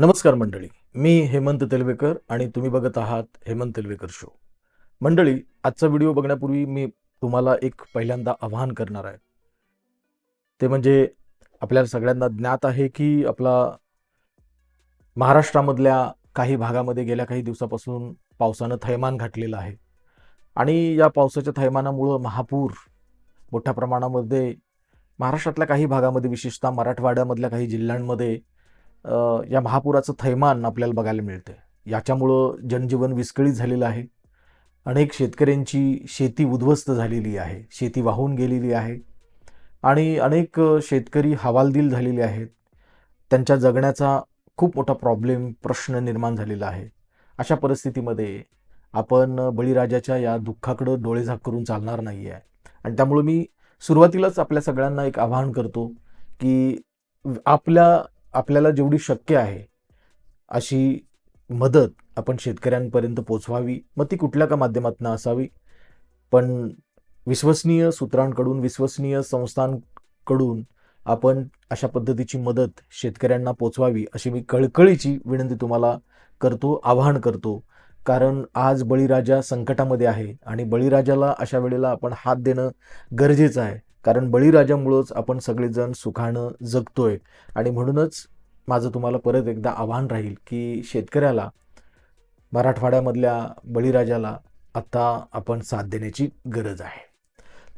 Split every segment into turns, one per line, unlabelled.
नमस्कार मंडळी मी हेमंत तेलवेकर आणि तुम्ही बघत आहात हेमंत तेलवेकर शो मंडळी आजचा व्हिडिओ बघण्यापूर्वी मी तुम्हाला एक पहिल्यांदा आवाहन करणार आहे. ते म्हणजे आपल्याला सगळ्यांना ज्ञात आहे की आपला महाराष्ट्रामधल्या काही भागामध्ये गेल्या काही दिवसापासून पावसानं थैमान घातलेलं आहे. आणि या पावसाच्या थैमानामुळं महापूर मोठ्या प्रमाणामध्ये महाराष्ट्रातल्या काही भागामध्ये विशेषतः मराठवाड्यामधल्या काही जिल्ह्यांमध्ये या महापुराचं थैमान आपल्याला बघायला मिळते याच्यामुळं जनजीवन विस्कळीत झालेलं आहे. अनेक शेतकऱ्यांची शेती उद्ध्वस्त झालेली आहे. शेती वाहून गेलेली आहे. आणि अनेक शेतकरी हवालदिल झालेले आहेत. त्यांच्या जगण्याचा खूप मोठा प्रॉब्लेम प्रश्न निर्माण झालेला आहे. अशा परिस्थितीमध्ये आपण बळीराजाच्या या दुःखाकडं डोळेझाक करून चालणार नाही आहे आणि त्यामुळं मी सुरुवातीलाच आपल्या सगळ्यांना एक आवाहन करतो की आपल्या आपल्याला जेवढी शक्य आहे अशी मदत आपण शेतकऱ्यांपर्यंत पोचवावी. मग ती कुठल्या का माध्यमातून असावी? पण विश्वसनीय सूत्रांकडून विश्वसनीय संस्थांकडून आपण अशा पद्धतीची मदत शेतकऱ्यांना पोचवावी अशी मी कळकळीची विनंती तुम्हाला करतो आवाहन करतो. कारण आज बळीराजा संकटामध्ये आहे आणि बळीराजाला अशा वेळेला आपण हात देणं गरजेचं आहे. कारण बळीराजामुळंच आपण सगळेजण सुखानं जगतोय. आणि म्हणूनच माझं तुम्हाला परत एकदा आव्हान राहील की शेतकऱ्याला मराठवाड्यामधल्या बळीराजाला आत्ता आपण साथ देण्याची गरज आहे.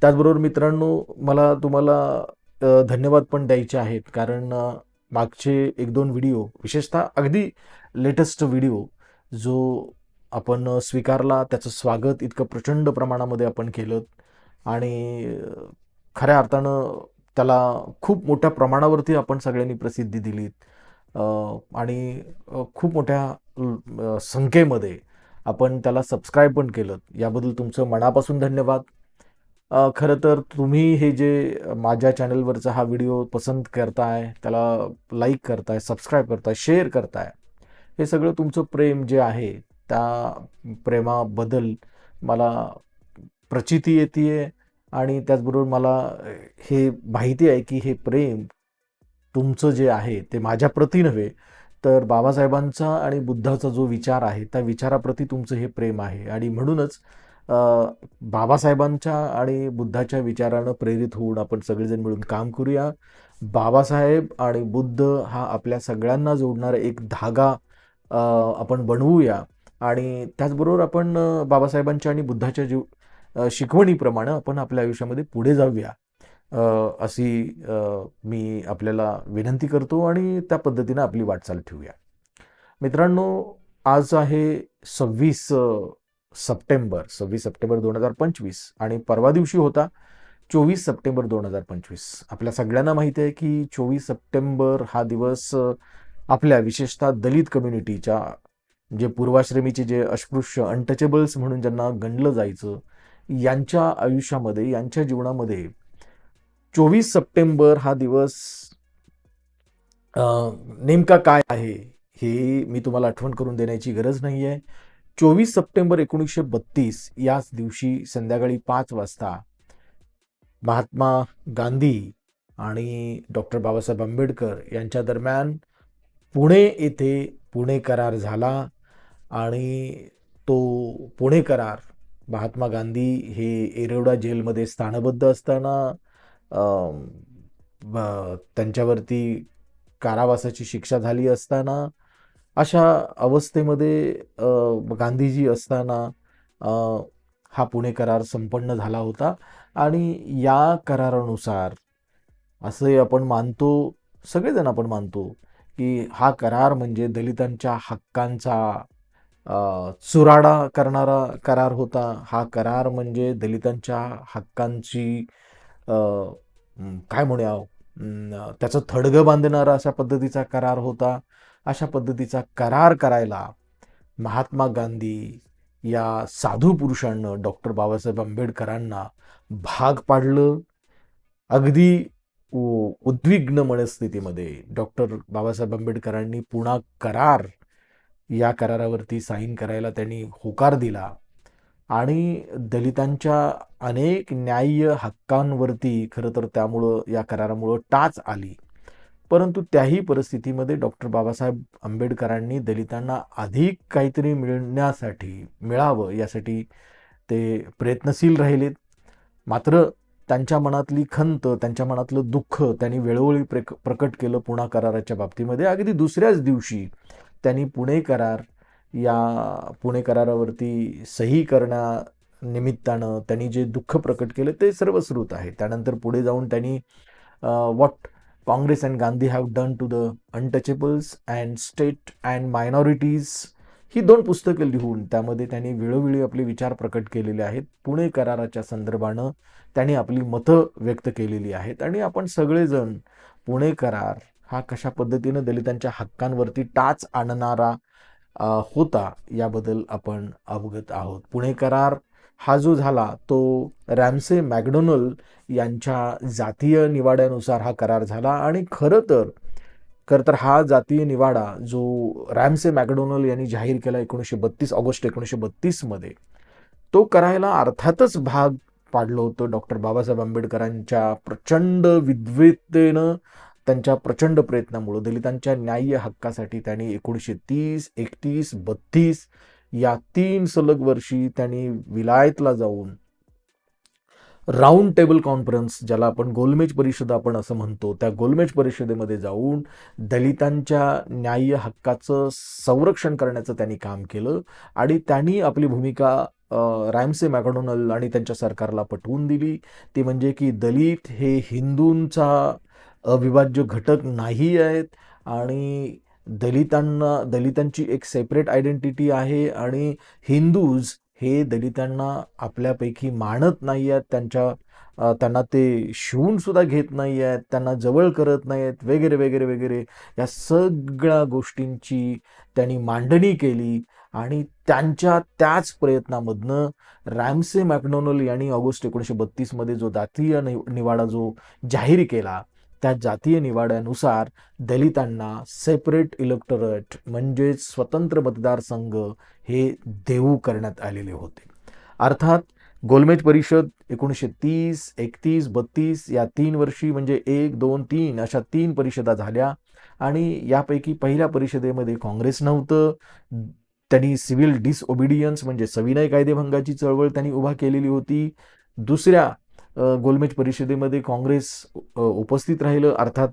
त्याचबरोबर मित्रांनो मला तुम्हाला धन्यवाद पण द्यायचे आहेत. कारण मागचे एक दोन व्हिडिओ विशेषतः अगदी लेटेस्ट व्हिडिओ जो आपण स्वीकारला त्याचं स्वागत इतकं प्रचंड प्रमाणामध्ये आपण केलं. आणि खऱ्या अर्थानं त्याला खूप मोठ्या प्रमाणावरती आपण सगळ्यांनी प्रसिद्धी दिलीत. आणि खूप मोठ्या संख्येमध्ये आपण त्याला सबस्क्राईब पण केलं. याबद्दल तुमचं मनापासून धन्यवाद. खरं तर तुम्ही हे जे माझ्या चॅनलवरचा हा व्हिडिओ पसंत करताय त्याला लाईक करताय सबस्क्राईब करताय शेअर करताय हे सगळं तुमचं प्रेम जे आहे त्या प्रेमाबद्दल मला प्रचिती येते आहे आणि त्याचबरोबर मला हे माहिती आहे की हे प्रेम तुमचं जे आहे ते माझ्याप्रती नव्हे तर बाबासाहेबांचा आणि बुद्धाचा जो विचार आहे त्या विचाराप्रती तुमचं हे प्रेम आहे. आणि म्हणूनच बाबासाहेबांच्या आणि बुद्धाच्या विचारानं प्रेरित होऊन आपण सगळेजण मिळून काम करूया. बाबासाहेब आणि बुद्ध हा आपल्या सगळ्यांना जोडणारा एक धागा आपण बनवूया. आणि त्याचबरोबर आपण बाबासाहेबांच्या आणि बुद्धाच्या जीव शिकवणीप्रमाणे आपण आपल्या आयुष्यामध्ये पुढे जाऊया. अशी मी आपल्याला विनंती करतो आणि त्या पद्धतीनं आपली वाटचाल ठेवूया. मित्रांनो आज आहे सव्वीस सप्टेंबर सव्वीस सप्टेंबर दोन हजार पंचवीस आणि परवा दिवशी होता चोवीस सप्टेंबर दोन हजार पंचवीस. आपल्या सगळ्यांना माहिती आहे की चोवीस सप्टेंबर हा दिवस आपल्या विशेषतः दलित कम्युनिटीच्या जे पूर्वाश्रमीचे जे अस्पृश्य अनटचेबल्स म्हणून ज्यांना गणलं जायचं यांच्या आयुष्यामध्ये यांच्या जीवनामध्ये चोवीस सप्टेंबर हा दिवस नेमका काय आहे हे मी तुम्हाला आठवण करून देण्याची गरज नाही आहे चोवीस सप्टेंबर एकोणीसशे बत्तीस याच दिवशी संध्याकाळी पाच वाजता महात्मा गांधी आणि डॉक्टर बाबासाहेब आंबेडकर यांच्या दरम्यान पुणे येथे पुणे करार झाला आणि तो पुणे करार महात्मा गांधी हे एरवडा जेलमध्ये स्थानबद्ध असताना त्यांच्यावरती कारावासाची शिक्षा झाली असताना अशा अवस्थेमध्ये गांधीजी असताना हा पुणे करार संपन्न झाला होता. आणि या करारानुसार असंही आपण मानतो सगळेजण आपण मानतो की हा करार म्हणजे दलितांच्या हक्कांचा चुराडा करणारा करार होता. हा करार म्हणजे दलितांच्या हक्कांची काय म्हणूया त्याचं थडगं बांधणारा अशा पद्धतीचा करार होता. अशा पद्धतीचा करार करायला महात्मा गांधी या साधू पुरुषांना डॉक्टर बाबासाहेब आंबेडकरांना भाग पाडलं. अगदी उ- उद्विग्न मनस्थितीमध्ये डॉक्टर बाबासाहेब आंबेडकरांनी पुन्हा करार या करारावरती साईन करायला त्यांनी होकार दिला. आणि दलितांच्या अनेक न्याय्य हक्कांवरती खरं तर त्यामुळं या करारामुळं टाच आली. परंतु त्याही परिस्थितीमध्ये डॉक्टर बाबासाहेब आंबेडकरांनी दलितांना अधिक काहीतरी मिळण्यासाठी मिळावं यासाठी ते प्रयत्नशील राहिलेत. मात्र त्यांच्या मनातली खंत त्यांच्या मनातलं दुःख त्यांनी वेळोवेळी प्रेक प्रकट केलं पुणा कराराच्या बाबतीमध्ये. अगदी दुसऱ्याच दिवशी त्यांनी पुणे करार या पुणे करारावरती सही करण्या निमित्तानं त्यांनी जे दुःख प्रकट केलं ते सर्व सर्वश्रुत आहे. त्यानंतर पुढे जाऊन त्यांनी what Congress and Gandhi have done to the untouchables and state and minorities ही दोन पुस्तकं लिहून त्यामध्ये त्यांनी वेळोवेळी आपले विचार प्रकट केलेले आहेत. पुणे कराराच्या संदर्भानं त्यांनी आपली मतं व्यक्त केलेली आहेत. आणि आपण सगळेजण पुणे करार हा कशा पद्धतीनं दलितांच्या हक्कांवरती टाच आणणारा होता याबद्दल आपण अवगत आहोत. पुणे करार हा जो झाला तो रॅमसे मॅकडोनल यांच्या जातीय निवाड्यानुसार हा करार झाला आणि खरं तर खरं तर हा जातीय निवाडा जो रॅमसे मॅकडोनल यांनी जाहीर केला एकोणीसशे बत्तीस ऑगस्ट एकोणीसशे बत्तीसमध्ये तो करायला अर्थातच भाग पाडलं होतं डॉक्टर बाबासाहेब आंबेडकरांच्या प्रचंड विद्वेतेनं त्यांच्या प्रचंड प्रयत्नामुळं दलितांच्या न्याय्य हक्कासाठी त्यांनी एकोणीसशे तीस एकतीस बत्तीस या तीन सलग वर्षी त्यांनी विलायतला जाऊन राऊंड टेबल कॉन्फरन्स ज्याला आपण गोलमेज परिषद आपण असं म्हणतो त्या गोलमेज परिषदेमध्ये जाऊन दलितांच्या न्याय्य हक्काचं संरक्षण करण्याचं त्यांनी काम केलं आणि त्यांनी आपली भूमिका रॅमसे मॅकडोनल आणि त्यांच्या सरकारला पटवून दिली. ती म्हणजे की दलित हे हिंदूंचा अविभाज्य घटक नाही आहेत आणि दलितांना दलितांची एक सेपरेट आयडेंटिटी आहे आणि हिंदूज हे दलितांना आपल्यापैकी मानत नाही आहेत त्यांच्या त्यांना ते शिवून सुद्धा घेत नाही आहेत त्यांना जवळ करत नाही आहेत वगैरे वगैरे वगैरे. या सगळ्या गोष्टींची त्यांनी मांडणी केली आणि त्यांच्या त्याच प्रयत्नामधनं रॅमसे मॅकडोनल यांनी ऑगस्ट एकोणीसशे बत्तीसमध्ये जो जातीय निवाडा जो जाहीर केला त्या जातीय निवाड्यानुसार दलितांना सेपरेट इलेक्टोरेट म्हणजेच स्वतंत्र मतदारसंघ हे देऊ करण्यात आलेले होते. अर्थात गोलमेज परिषद एकोणीसशे तीस एकतीस बत्तीस या तीन वर्षी म्हणजे एक दोन तीन अशा तीन परिषदा झाल्या आणि यापैकी पहिल्या परिषदेमध्ये काँग्रेस नव्हतं. त्यांनी सिव्हिल डिसओबिडियन्स म्हणजे सविनय कायदेभंगाची चळवळ त्यांनी उभा केलेली होती. दुसऱ्या गोलमेज परिषदेमध्ये काँग्रेस उपस्थित राहिलं. अर्थात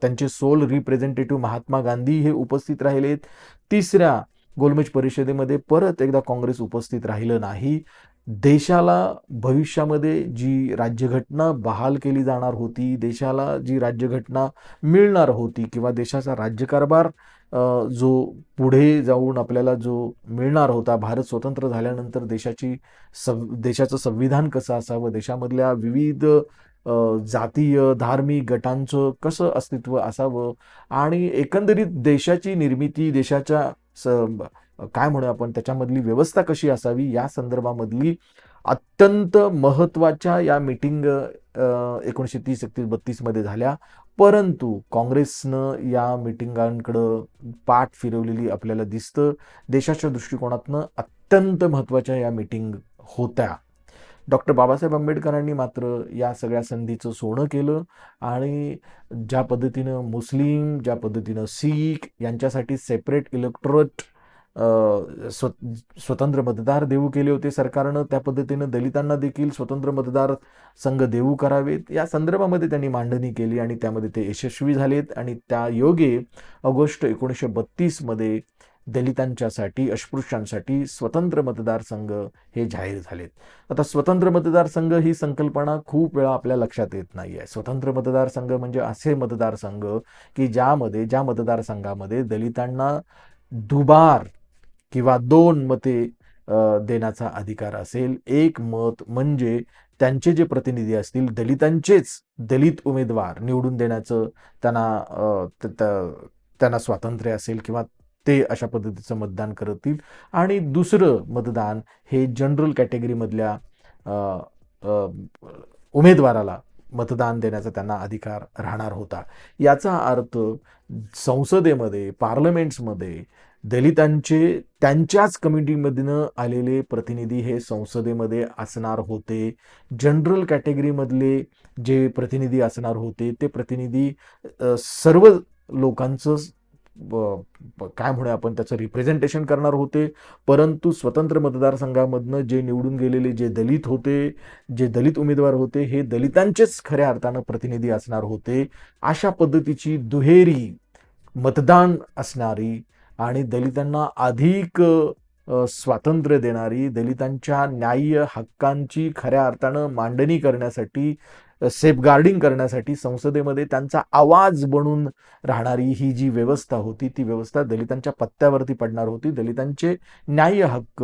त्यांचे सोल रिप्रेझेंटेटिव्ह महात्मा गांधी हे उपस्थित राहिलेत. तिसऱ्या गोलमेज परिषदेमध्ये परत एकदा काँग्रेस उपस्थित राहिलं नाही. देशाला भविष्यामध्ये जी राज्यघटना बहाल केली जाणार होती देशाला जी राज्यघटना मिळणार होती किंवा देशाचा राज्यकारभार जो पुढे जाऊन आपल्याला जो मिळणार होता भारत स्वतंत्र झाल्यानंतर देशाची सं देशाचं संविधान कसं असावं देशामधल्या विविध जातीय धार्मिक गटांचं कसं अस्तित्व असावं आणि एकंदरीत देशाची निर्मिती देशाच्या स काय म्हणू आपण त्याच्यामधली व्यवस्था कशी असावी या संदर्भामधली अत्यंत महत्त्वाच्या या मीटिंग एकोणीसशे तीस एकतीस बत्तीसमध्ये झाल्या. परंतु काँग्रेसनं या मिटिंगांकडं पाठ फिरवलेली आपल्याला दिसतं. देशाच्या दृष्टिकोनातनं अत्यंत महत्त्वाच्या या मिटिंग होत्या. डॉक्टर बाबासाहेब आंबेडकरांनी मात्र या सगळ्या संधीचं सोनं केलं आणि ज्या पद्धतीनं मुस्लिम ज्या पद्धतीनं सीख यांच्यासाठी सेपरेट इलेक्ट्रोट स्व स्वतंत्र मतदार देऊ केले होते सरकारनं. त्या पद्धतीनं दलितांना देखील स्वतंत्र मतदार संघ देऊ करावेत. या संदर्भामध्ये त्यांनी मांडणी केली आणि त्यामध्ये ते यशस्वी झालेत. आणि त्या योगे ऑगस्ट एकोणीसशे बत्तीसमध्ये दलितांच्यासाठी अस्पृश्यांसाठी स्वतंत्र मतदारसंघ हे जाहीर झालेत. आता स्वतंत्र मतदारसंघ ही संकल्पना खूप वेळा आपल्या लक्षात येत नाही आहे स्वतंत्र मतदारसंघ म्हणजे असे मतदारसंघ की ज्यामध्ये ज्या मतदारसंघामध्ये दलितांना दुबार किंवा दोन मते देण्याचा अधिकार असेल. एक मत म्हणजे त्यांचे जे प्रतिनिधी असतील दलितांचेच दलित उमेदवार निवडून देण्याचं त्यांना त्यांना स्वातंत्र्य असेल किंवा ते अशा पद्धतीचं मतदान करतील. आणि दुसरं मतदान हे जनरल कॅटेगरीमधल्या उमेदवाराला मतदान देण्याचा त्यांना अधिकार राहणार होता. याचा अर्थ संसदेमध्ये पार्लमेंट्समध्ये दलितांचे त्यांच्याच कमिटीमधनं आलेले प्रतिनिधी हे संसदेमध्ये असणार होते. जनरल कॅटेगरीमधले जे प्रतिनिधी असणार होते ते प्रतिनिधी सर्व लोकांचं काय म्हणूया आपण त्याचं रिप्रेझेंटेशन करणार होते. परंतु स्वतंत्र मतदारसंघामधनं जे निवडून गेलेले जे दलित होते जे दलित उमेदवार होते हे दलितांचेच खऱ्या अर्थानं प्रतिनिधी असणार होते. अशा पद्धतीची दुहेरी मतदान असणारी आणि दलितांना अधिक स्वातंत्र्य देणारी दलितांच्या न्याय्य हक्कांची खऱ्या अर्थानं मांडणी करण्यासाठी सेफगार्डिंग करण्यासाठी संसदेमध्ये त्यांचा आवाज बनून राहणारी ही जी व्यवस्था होती ती व्यवस्था दलितांच्या पत्त्यावरती पडणार होती. दलितांचे न्याय्य हक्क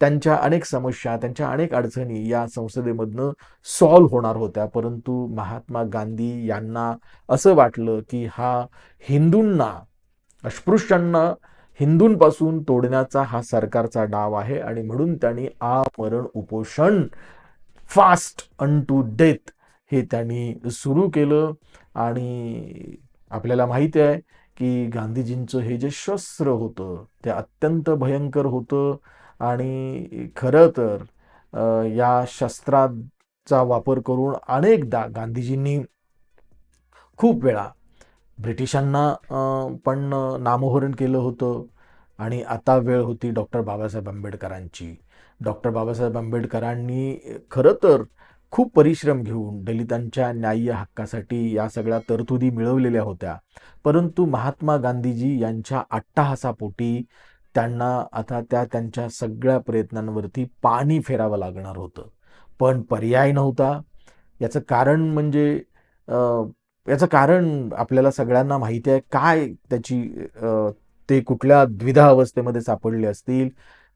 त्यांच्या अनेक समस्या त्यांच्या अनेक अडचणी या संसदेमधनं सॉल्व्ह होणार होत्या. परंतु महात्मा गांधी यांना असं वाटलं की हा हिंदूंना अस्पृश्यांना हिंदूंपासून तोडण्याचा हा सरकारचा डाव आहे आणि म्हणून त्यांनी आमरण उपोषण फास्ट अन टू डेथ हे त्यांनी सुरू केलं. आणि आपल्याला माहिती आहे की गांधीजींचं हे जे शस्त्र होतं ते अत्यंत भयंकर होतं. आणि खरं तर या शस्त्राचा वापर करून अनेकदा गांधीजींनी खूप वेळा ब्रिटिशांना पण नामोहरण केलं होतं. आणि आता वेळ होती डॉक्टर बाबासाहेब आंबेडकरांची. डॉक्टर बाबासाहेब आंबेडकरांनी खरं तर खूप परिश्रम घेऊन दलितांच्या न्याय्य हक्कासाठी या सगळ्या तरतुदी मिळवलेल्या होत्या. परंतु महात्मा गांधीजी यांच्या अट्टाहासापोटी त्यांना आता त्या त्यांच्या सगळ्या प्रयत्नांवरती पाणी फेरावं लागणार होतं. पण पर्याय नव्हता. याचं कारण म्हणजे याचं कारण आपल्याला सगळ्यांना माहिती आहे काय त्याची ते कुठल्या द्विधा अवस्थेमध्ये सापडले असतील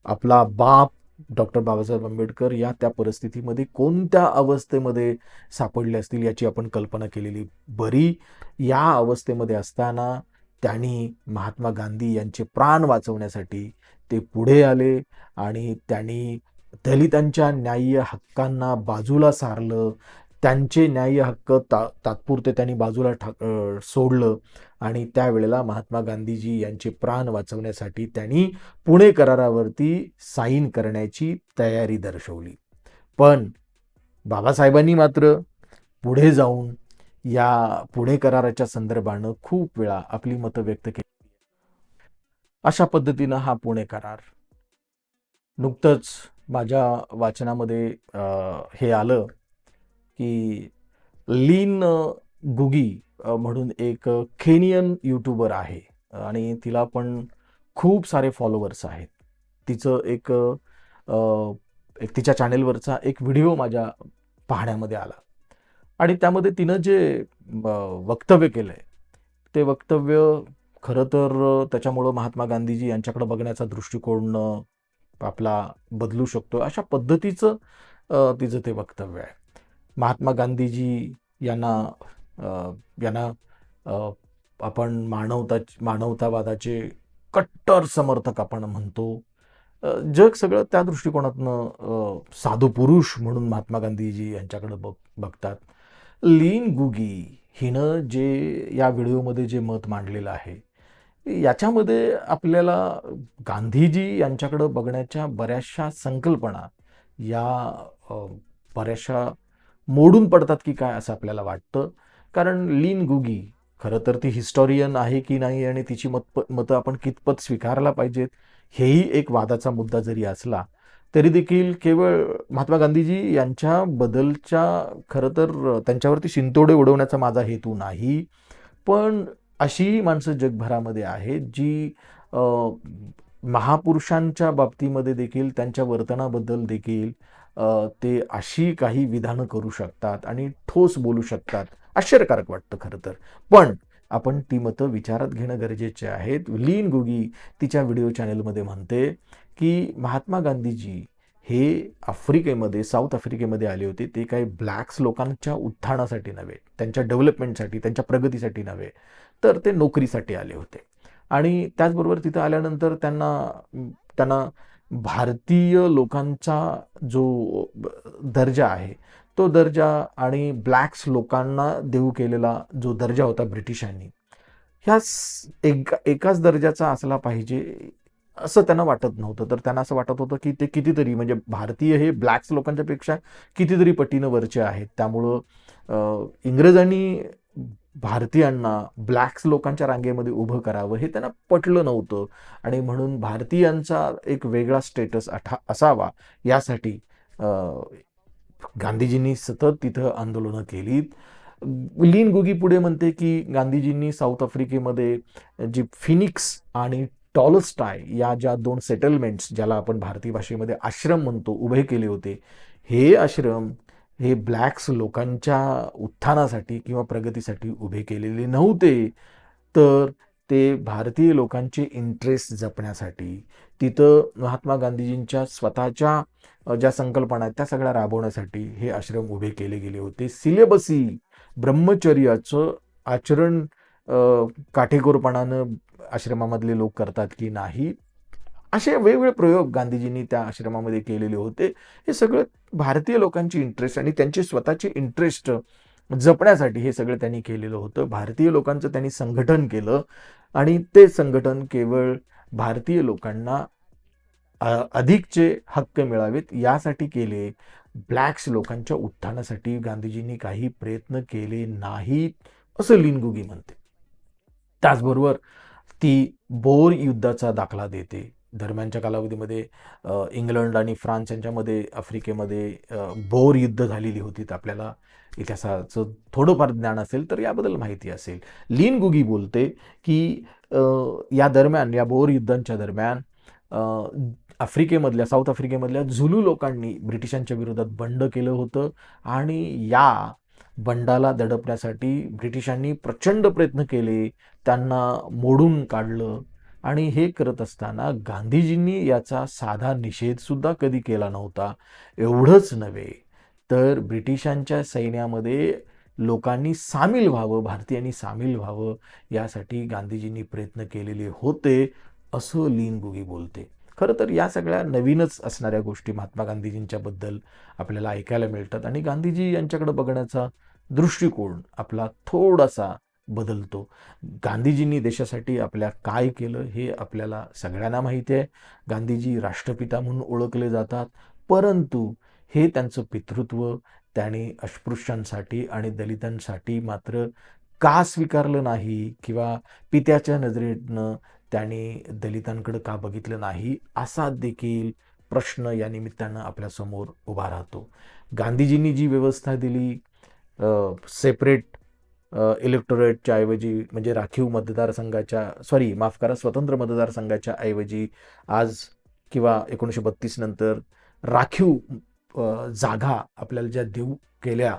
आपला बाप डॉक्टर बाबासाहेब आंबेडकर या त्या परिस्थितीमध्ये कोणत्या अवस्थेमध्ये सापडले असतील याची आपण कल्पना केलेली बरी. या अवस्थेमध्ये असताना त्यांनी महात्मा गांधी यांचे प्राण वाचवण्यासाठी ते पुढे आले आणि त्यांनी दलितांच्या न्याय्य हक्कांना बाजूला सारलं त्यांचे न्याय्य हक्क ता तात्पुरते त्यांनी बाजूला ठा सोडलं. आणि त्यावेळेला महात्मा गांधीजी यांचे प्राण वाचवण्यासाठी त्यांनी पुणे करारावरती साईन करण्याची तयारी दर्शवली. पण बाबासाहेबांनी मात्र पुढे जाऊन या पुणे कराराच्या संदर्भानं खूप वेळा आपली मतं व्यक्त केली. अशा पद्धतीनं हा पुणे करार. नुकतंच माझ्या वाचनामध्ये हे आलं. की लीन गुगी म्हणून एक केनियन यूट्यूबर आहे. आणि तिला पण खूप सारे फॉलोअर्स आहेत. तिचं एक एक तिच्या चॅनेलवरचा एक व्हिडिओ माझ्या पाहण्यामध्ये आला. आणि त्यामध्ये तिनं जे वक्तव्य केलं आहे ते वक्तव्य खरं तर त्याच्यामुळं महात्मा गांधीजी यांच्याकडे बघण्याचा दृष्टिकोन आपला बदलू शकतो अशा पद्धतीचं तिचं ते वक्तव्य आहे. महात्मा गांधीजी यांना यांना आपण मानवता मानवतावादाचे कट्टर समर्थक आपण म्हणतो. जग सगळं त्या दृष्टिकोनातनं साधू पुरुष म्हणून महात्मा गांधीजी यांच्याकडे बघ बघतात. लीन गुगी हिनं जे या व्हिडिओमध्ये जे मत मांडलेलं आहे याच्यामध्ये आपल्याला गांधीजी यांच्याकडं बघण्याच्या बऱ्याचशा संकल्पना या बऱ्याचशा मोडून पडतात की काय असं आपल्याला वाटतं. कारण लीन गुगी खरं तर ती हिस्टॉरियन आहे की नाही आणि तिची मत मतं आपण कितपत स्वीकारला पाहिजेत हेही एक वादाचा मुद्दा जरी असला तरी देखील केवळ महात्मा गांधीजी यांच्या बदलच्या खरं तर त्यांच्यावरती शिंतोडे उडवण्याचा माझा हेतू नाही. पण अशी माणसं जगभरामध्ये आहेत जी महापुरुषांच्या बाबतीमध्ये देखील त्यांच्या वर्तनाबद्दल देखील ते अशी काही विधानं करू शकतात आणि ठोस बोलू शकतात आश्चर्यकारक वाटतं खरं तर. पण आपण ती मतं विचारात घेणं गरजेचे आहेत. लीन गुगी तिच्या व्हिडिओ चॅनेलमध्ये म्हणते की महात्मा गांधीजी हे आफ्रिकेमध्ये साऊथ आफ्रिकेमध्ये आले होते. ते काही ब्लॅक्स लोकांच्या उत्थानासाठी नव्हे त्यांच्या डेव्हलपमेंटसाठी त्यांच्या प्रगतीसाठी नव्हे तर ते नोकरीसाठी आले होते. आणि त्याचबरोबर तिथं आल्यानंतर त्यांना त्यांना भारतीय लोकांचा जो दर्जा आहे तो दर्जा आणि ब्लॅक्स लोकांना देऊ केलेला जो दर्जा होता ब्रिटिशांनी ह्या एक एकाच दर्जाचा असला पाहिजे असं त्यांना वाटत नव्हतं. तर त्यांना असं वाटत होतं की ते कितीतरी म्हणजे भारतीय हे ब्लॅक्स लोकांच्या पेक्षा कितीतरी पटीनं वरचे आहेत. त्यामुळं इंग्रजांनी भारतीयांना ब्लॅक्स लोकांच्या रांगेमध्ये उभं करावं हे त्यांना पटलं नव्हतं. आणि म्हणून भारतीयांचा एक वेगळा स्टेटस अठा असावा यासाठी गांधीजींनी सतत तिथं आंदोलनं केलीत. लीन गुगी पुढे म्हणते की गांधीजींनी साऊथ आफ्रिकेमध्ये जी फिनिक्स आणि टॉलस्टाय या ज्या दोन सेटलमेंट्स ज्याला आपण भारतीय भाषेमध्ये आश्रम म्हणतो उभे केले होते हे आश्रम हे ब्लॅक्स लोकांच्या उत्थानासाठी किंवा प्रगतीसाठी उभे केलेले नव्हते तर ते भारतीय लोकांचे इंटरेस्ट जपण्यासाठी तिथं महात्मा गांधीजींच्या स्वतःच्या ज्या संकल्पना आहेत त्या सगळ्या राबवण्यासाठी हे आश्रम उभे केले गेले होते. सिलेबसी ब्रह्मचर्याचं आचरण काटेकोरपणानं आश्रमामधले लोक करतात की नाही असे वेगवेगळे प्रयोग गांधीजींनी त्या आश्रमामध्ये केलेले होते. हे सगळं भारतीय लोकांची इंटरेस्ट आणि त्यांचे स्वतःचे इंटरेस्ट जपण्यासाठी हे सगळं त्यांनी केलेलं होतं. भारतीय लोकांचं त्यांनी संघटन केलं आणि ते संघटन केवळ भारतीय लोकांना अधिकचे हक्क मिळावेत यासाठी केले. ब्लॅक्स लोकांच्या उत्थानासाठी गांधीजींनी काही प्रयत्न केले नाहीत असं लिनगुगी म्हणते. त्याचबरोबर ती बोर युद्धाचा दाखला देते. दरम्यानच्या कालावधीमध्ये इंग्लंड आणि फ्रान्स यांच्यामध्ये आफ्रिकेमध्ये बोर युद्ध झालेली होती. तर आपल्याला इतिहासाचं थोडंफार ज्ञान असेल तर याबद्दल माहिती असेल. लीन गुगी बोलते की या दरम्यान या बोर युद्धांच्या दरम्यान आफ्रिकेमधल्या साऊथ आफ्रिकेमधल्या झुलू लोकांनी ब्रिटिशांच्या विरोधात बंड केलं होतं आणि या बंडाला दडपण्यासाठी ब्रिटिशांनी प्रचंड प्रयत्न केले. त्यांना मोडून काढलं. आणि हे करत असताना गांधीजींनी याचा साधा निषेधसुद्धा कधी केला नव्हता. एवढंच नव्हे तर ब्रिटिशांच्या सैन्यामध्ये लोकांनी सामील व्हावं भारतीयांनी सामील व्हावं यासाठी गांधीजींनी प्रयत्न केलेले होते असं लीन गुगी बोलते. खरं तर या सगळ्या नवीनच असणाऱ्या गोष्टी महात्मा गांधीजींच्याबद्दल आपल्याला ऐकायला मिळतात आणि गांधीजी यांच्याकडे बघण्याचा दृष्टिकोन आपला थोडासा बदलतो. गांधीजींनी देशासाठी आपल्या काय केलं हे आपल्याला सगळ्यांना माहिती आहे. गांधीजी राष्ट्रपिता म्हणून ओळखले जातात. परंतु हे त्यांचं पितृत्व त्याने अस्पृश्यांसाठी आणि दलितांसाठी मात्र का स्वीकारलं नाही किंवा पित्याच्या नजरेनं त्याने दलितांकडे का बघितलं नाही असा देखील प्रश्न या निमित्तानं आपल्यासमोर उभा राहतो. गांधीजींनी जी व्यवस्था दिली सेपरेट इलेक्टोरेटच्या ऐवजी म्हणजे राखीव मतदारसंघाच्या सॉरी माफ करा स्वतंत्र मतदारसंघाच्या ऐवजी आज किंवा एकोणीसशे बत्तीस नंतर राखीव जागा आपल्याला ज्या देऊ केल्या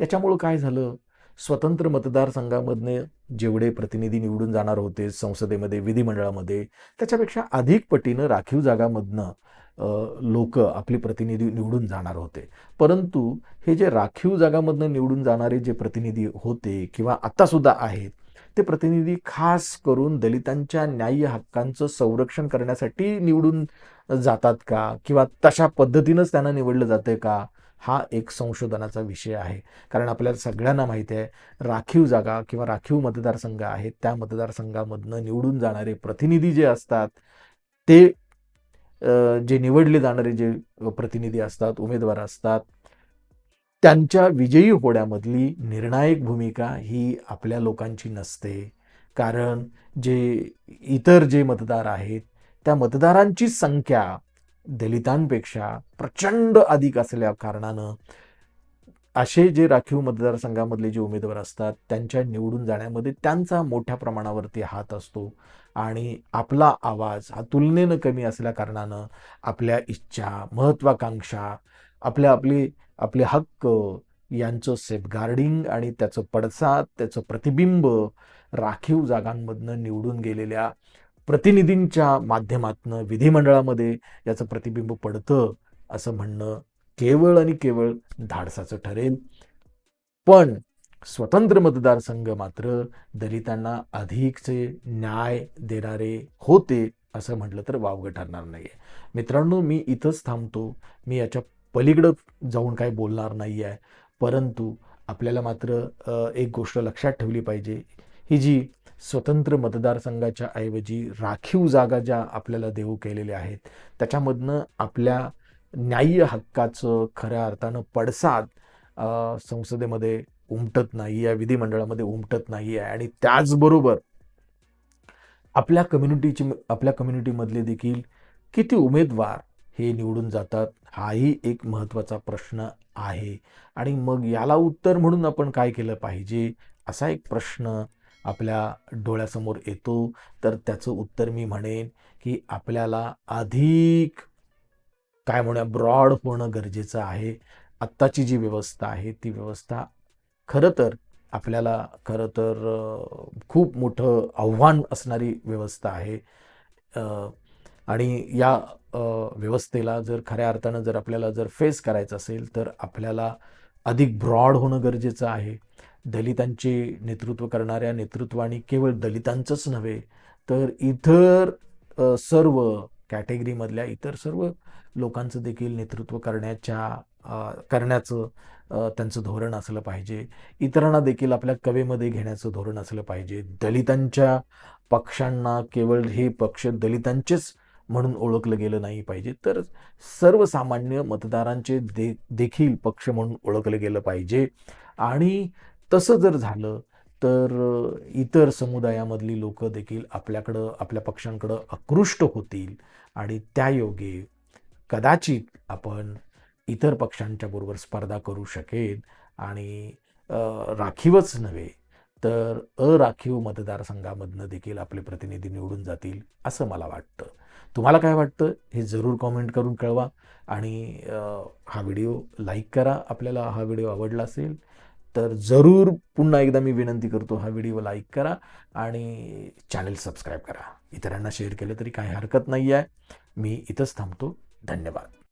याच्यामुळं काय झालं? स्वतंत्र मतदारसंघामधने जेवढे प्रतिनिधी निवडून जाणार होते संसदेमध्ये विधिमंडळामध्ये त्याच्यापेक्षा अधिक पटीनं राखीव जागामधनं लोक आपले प्रतिनिधी निवडून जाणार होते. परंतु हे जे राखीव जागामधनं निवडून जाणारे जे प्रतिनिधी होते किंवा आत्तासुद्धा आहेत ते प्रतिनिधी खास करून दलितांच्या न्याय्य हक्कांचं संरक्षण करण्यासाठी निवडून जातात का? किंवा तशा पद्धतीनंच त्यांना निवडलं जातं का? हा एक संशोधनाचा विषय आहे. कारण आपल्याला सगळ्यांना माहिती आहे राखीव जागा किंवा राखीव मतदारसंघ आहेत त्या मतदारसंघामधनं निवडून जाणारे प्रतिनिधी जे असतात ते जे निवडले जाणारे जे प्रतिनिधी असतात उमेदवार असतात त्यांच्या विजयी होण्यामधली निर्णायक भूमिका ही आपल्या लोकांची नसते. कारण जे इतर जे मतदार आहेत त्या मतदारांची संख्या दलितांपेक्षा प्रचंड अधिक असल्या कारणानं असे जे राखीव मतदारसंघामधले जे उमेदवार असतात त्यांच्या निवडून जाण्यामध्ये त्यांचा मोठ्या प्रमाणावरती हात असतो. आणि आपला आवाज हा तुलनेनं कमी असल्या कारणानं आपल्या इच्छा महत्त्वाकांक्षा आपल्या आपले आपले हक्क यांचं सेफगार्डिंग आणि त्याचं पडसाद त्याचं प्रतिबिंब राखीव जागांमधनं निवडून गेलेल्या प्रतिनिधींच्या माध्यमातनं विधिमंडळामध्ये याचं प्रतिबिंब पडतं असं म्हणणं केवळ आणि केवळ धाडसाचं ठरेल पण स्वतंत्र मतदारसंघ मात्र दलितांना अधिकचे न्याय देणारे होते असं म्हटलं तर वावगं ठरणार नाही आहे मित्रांनो मी इथंच थांबतो. मी याच्या पलीकडं जाऊन काही बोलणार नाही आहे परंतु आपल्याला मात्र एक गोष्ट लक्षात ठेवली पाहिजे. ही जी स्वतंत्र मतदारसंघाच्या ऐवजी राखीव जागा ज्या आपल्याला देऊ केलेल्या आहेत त्याच्यामधनं आपल्या न्याय्य हक्काचं खऱ्या अर्थानं पडसाद संसदेमध्ये उमटत नाही आहे विधिमंडळामध्ये उमटत नाही आहे. आणि त्याचबरोबर आपल्या कम्युनिटीची आपल्या कम्युनिटीमधले देखील किती उमेदवार हे निवडून जातात हाही एक महत्त्वाचा प्रश्न आहे. आणि मग याला उत्तर म्हणून आपण काय केलं पाहिजे? असा एक प्रश्न आपल्या डोळ्यासमोर येतो. तर त्याचं उत्तर मी म्हणेन की आपल्याला अधिक काय म्हणूया ब्रॉड होणं गरजेचं आहे. आत्ताची जी व्यवस्था आहे ती व्यवस्था खरं तर आपल्याला खरं तर खूप मोठं आव्हान असणारी व्यवस्था आहे. आणि या व्यवस्थेला जर खऱ्या अर्थानं जर आपल्याला जर फेस करायचं असेल तर आपल्याला अधिक ब्रॉड होणं गरजेचं आहे. दलितांचे नेतृत्व करणाऱ्या नेतृत्वाने केवळ दलितांचंच नव्हे तर इतर सर्व कॅटेगरीमधल्या इतर सर्व लोकांचं देखील नेतृत्व करण्याच्या करण्याचं त्यांचं धोरण असलं पाहिजे. इतरांना देखील आपल्या कवेमध्ये घेण्याचं धोरण असलं पाहिजे. दलितांच्या पक्षांना केवळ हे पक्ष दलितांचेच म्हणून ओळखलं गेलं नाही पाहिजे. तर सर्वसामान्य मतदारांचे दे देखील पक्ष म्हणून ओळखलं गेलं पाहिजे. आणि तसं जर झालं तर इतर समुदायामधली लोक देखील आपल्याकडं आपल्या पक्षांकडं आकृष्ट होतील आणि त्यायोगे कदाचित आपण इतर पक्षांच्या बरोबर स्पर्धा करू शकेन आणि राखीवच नव्हे तर अराखीव मतदारसंघामधनं देखील आपले प्रतिनिधी निवडून जातील असं मला वाटतं. तुम्हाला काय वाटतं हे जरूर कॉमेंट करून कळवा आणि हा व्हिडिओ लाईक करा. आपल्याला हा व्हिडिओ आवडला असेल तर जरूर पुन्हा एकदा मी विनंती करतो हा व्हिडिओ लाईक करा आणि चॅनल सबस्क्राईब करा. इतरांना शेअर केलं तरी काही हरकत नाही आहे मी इथंच थांबतो. धन्यवाद.